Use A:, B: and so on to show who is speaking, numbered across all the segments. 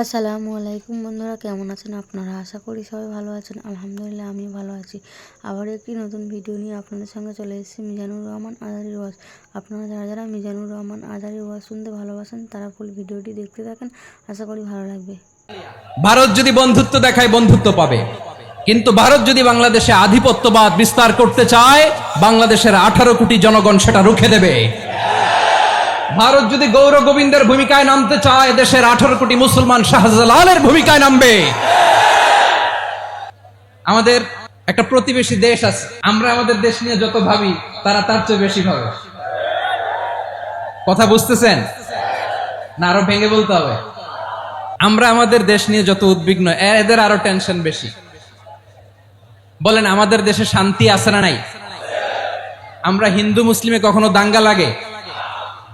A: আসসালামু আলাইকুম বন্ধুরা, কেমন আছেন আপনারা? আশা করি সবাই ভালো আছেন। আলহামদুলিল্লাহ আমি ভালো আছি। আবার একটি নতুন ভিডিও নিয়ে আপনাদের সঙ্গে চলে এসেছি, মিজানুর রহমান আজারি ওয়াজ। আপনারা যারা যারা মিজানুর রহমান আজারি ওয়াজ শুনতে ভালোবাসেন, তারা ফুল ভিডিওটি দেখতে থাকেন। আশা করি ভালো লাগবে।
B: ভারত যদি বন্ধুত্ব দেখায়, বন্ধুত্ব পাবে। কিন্তু ভারত যদি বাংলাদেশে আধিপত্যবাদ বিস্তার করতে চায়, বাংলাদেশের আঠারো কোটি জনগণ সেটা রুখে দেবে। ভারত যদি গৌর গোবিন্দের ভূমিকায় নামতে চায়, দেশের আঠারো কোটি মুসলমান শাহজালালের ভূমিকায় নামবে। আমাদের একটা প্রতিবেশী দেশ আছে, আমরা আমাদের দেশ নিয়ে যত ভাবি, তারা তার চেয়ে বেশি ভাবে। কথা বুঝতেছেন? না, আরও ভেঙে বলতে হবে। আমরা আমাদের দেশ নিয়ে যত উদ্বিগ্ন এদের আরও টেনশন বেশি। বলেন, আমাদের দেশে শান্তি আছে না নাই? আমরা হিন্দু, মুসলিমে কখনো দাঙ্গা লাগে?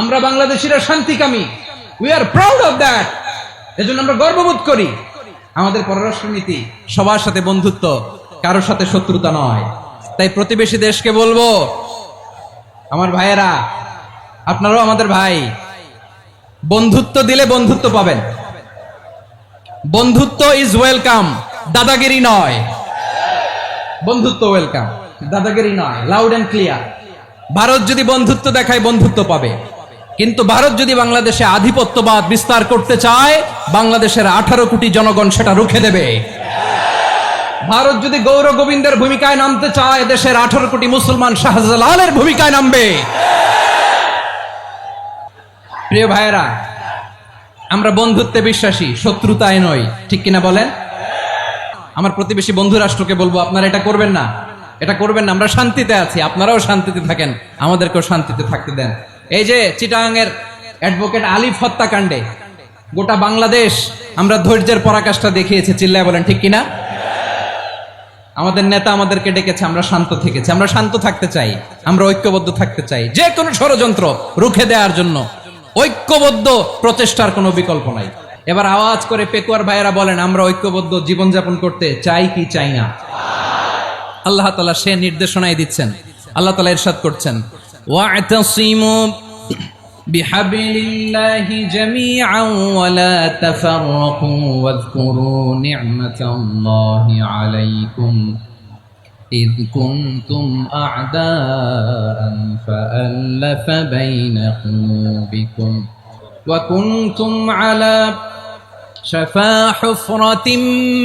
B: আমরা বাংলাদেশিরা শান্তিকামী। We are proud of that এজন্য আমরা গর্ববোধ করি। আমাদের পররাষ্ট্র নীতি সবার সাথে বন্ধুত্ব, কারোর সাথে শত্রুতা নয়। তাই প্রতিবেশী দেশকে বলব, আমার ভাইয়েরা, আপনারাও আমাদের ভাই। বন্ধুত্ব দিলে বন্ধুত্ব পাবেন। বন্ধুত্ব ইজ ওয়েলকাম দাদাগিরি নয়। বন্ধুত্ব ওয়েলকাম দাদাগিরি নয় লাউড এন্ড ক্লিয়ার ভারত যদি বন্ধুত্ব দেখায়, বন্ধুত্ব পাবে। কিন্তু ভারত যদি বাংলাদেশে আধিপত্যবাদ বিস্তার করতে চায়, বাংলাদেশের আঠারো কোটি জনগণ সেটা রুখে দেবে। ভারত যদি গৌর গোবিন্দের ভূমিকায় নামতে চায়, দেশের আঠারো কোটি মুসলমান শাহজালালের ভূমিকায় নামবে। প্রিয় ভাইয়েরা, আমরা বন্ধুত্বে বিশ্বাসী, শত্রুতায় নয় ঠিক কিনা বলেন? আমার প্রতিবেশী বন্ধু রাষ্ট্রকে বলব, আপনারা এটা করবেন না। এটা করবেন না, আমরা শান্তিতে আছি, আপনারাও শান্তিতে থাকেন, আমাদেরকেও শান্তিতে থাকতে দেন। এই যে চিটাগাং এর অ্যাডভোকেট আলিফ হত্যাকাণ্ডে গোটা বাংলাদেশ আমরা ধৈর্যের পরাকাষ্ঠা দেখিয়েছি, চিল্লায় বলেন, ঠিক কিনা? আমাদের নেতা আমাদেরকে ডেকেছে, আমরা শান্ত থেকেছি। আমরা শান্ত থাকতে চাই, আমরা ঐক্যবদ্ধ থাকতে চাই। যে কোনো ষড়যন্ত্র রুখে দেওয়ার জন্য ঐক্যবদ্ধ প্রচেষ্টার কোনো বিকল্প নাই। এবার আওয়াজ করে পেকুয়ার ভাইয়েরা বলেন, আমরা ঐক্যবদ্ধ জীবনযাপন করতে চাই কি চাই না। আল্লাহ তালা সে নির্দেশনায় দিচ্ছেন। আল্লাহ তালা ইরশাদ করছেন। واعتصموا بحبل الله جميعا ولا تفرقوا واذكروا نعمة الله عليكم إذ كنتم أعداء فألف بين قلوبكم وكنتم على شفا حفرة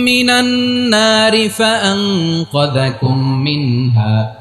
B: من النار فأنقذكم منها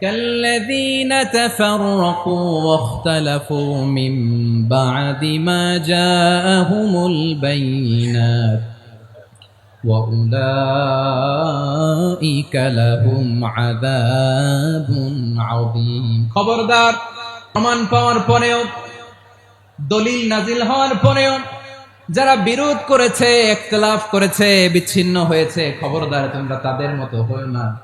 B: كالذين تفرقوا واختلفوا من بعد ما جاءهم البينات وأولئك لهم عذاب عظيم খবরদার প্রমাণ পাওয়ার পরেও দলিল নাজিল হওয়ার পরেও যারা বিরোধ করেছে একতলাফ করেছে বিচ্ছিন্ন হয়েছে খবরদার তোমরা তাদের মতো হও না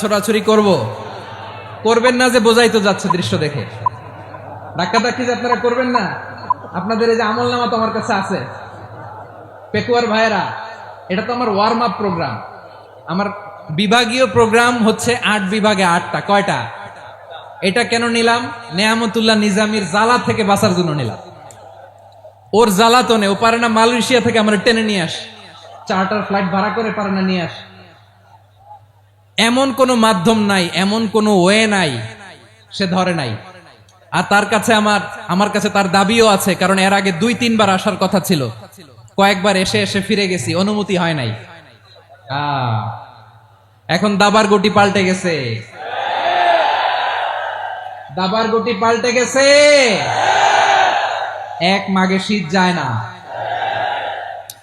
B: ছোড়াছুরি করব। করবেন না যে বোঝাই তো যাচ্ছে দৃশ্য দেখে। ধাক্কা ধাক্কি যে আপনারা করবেন না, আপনাদের এই যে আমল নামা তো আমার কাছে আছে। পেকুয়ার ভাইয়েরা, এটা তো আমার ওয়ার্ম আপ প্রোগ্রাম আমার বিভাগীয় প্রোগ্রাম হচ্ছে আট বিভাগে আটটা, কয়টা? এটা কেন নিলাম? নেয়ামতুল্লাহ নিজামির জ্বালা থেকে বাঁচার জন্য নিলাম। ওর জ্বালা জ্বালাতনে, ও পারে না মালয়েশিয়া থেকে আমরা টেনে নিয়ে আস। চার্টার ফ্লাইট ভাড়া করে পারে না নিয়ে আস। এমন কোনো মাধ্যম নাই, এমন কোনো ওয়ে নাই, সে ধরে নাই। আর তার কাছে আমার আমার কাছে তার দাবিও আছে, কারণ এর আগে দুই, তিনবার আসার কথা ছিল। কয়েকবার এসে এসে ফিরে গেছি, অনুমতি হয় নাই। এখন দাবার গুটি পাল্টে গেছে। দাবার গুটি পাল্টে গেছে। এক মাগে শীত যায় না।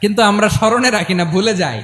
B: কিন্তু আমরা স্মরণে রাখি না, ভুলে যাই।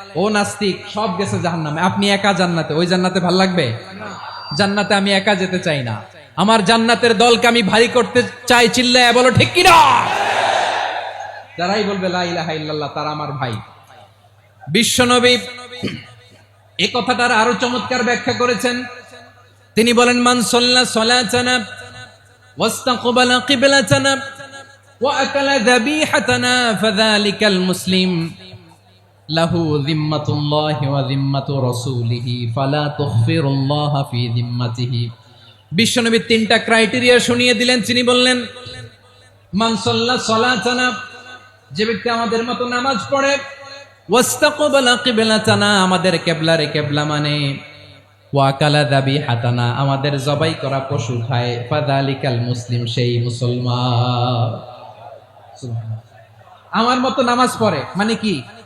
B: ও নাস্তিক, সব গেছে জাহান নামে আপনি একা জান্নাতে, ওই জান্নাতে ভালো লাগবে? জান্নাতে আমি একা যেতে চাই না। আমার জান্নাতের দলকে আমি ভারী করতে চাই, চিল্লায় বলো, ঠিক কিনা যারাই বলবে তারা আমার ভাই। বিশ্বনবী এই কথাটার আরও চমৎকার ব্যাখ্যা করেছেন। তিনি বলেন, মান সাল্লা কিবলাতানা ওয়া আকালা যাবিহাতানা, ফাযালিকাল মুসলিম। লাহু যিম্মাতুল্লাহি ওয়া যিম্মাতু রাসূলিহি, ফালা তুখফিরুল্লাহ ফি যিম্মাতিহি। বিশ্বনবী তিনটা ক্রাইটেরিয়া শুনিয়ে দিলেন, তিনি বললেন, মান সাল্লা সালাতানা, যে ব্যক্তি আমাদের মতো নামাজ পড়ে, ওয়াস্তাকবালা কিবলাতানা, আমাদের কেবলারে কেবলা মানে ওয়াকালা দাবি হাতানা আমাদের জবাই করা পশু খায় ফাদালিকাল মুসলিম, সেই মুসলমান। আমার মতো নামাজ পড়ে মানে কি?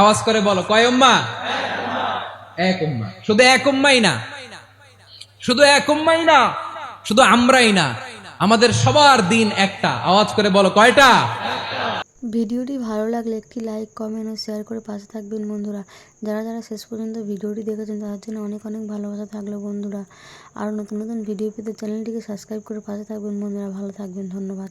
B: আওয়াজ করে বলো, কয় উম্মা? এক উম্মা। শুধু এক উম্মাই না। শুধু এক উম্মাই না, শুধু আমরাই না। আমাদের সবার দিন একটা। আওয়াজ করে বলো, কয়টা?
A: ভিডিওটি ভালো লাগলে একটি লাইক, কমেন্ট ও শেয়ার করে পাশে থাকবেন বন্ধুরা। যারা যারা শেষ পর্যন্ত ভিডিওটি দেখেছেন, তাদের জন্য অনেক অনেক ভালোবাসা থাকল বন্ধুরা। আরও নতুন নতুন ভিডিও পেতে চ্যানেলটিকে সাবস্ক্রাইব করে পাশে থাকবেন বন্ধুরা। ভালো থাকবেন, ধন্যবাদ।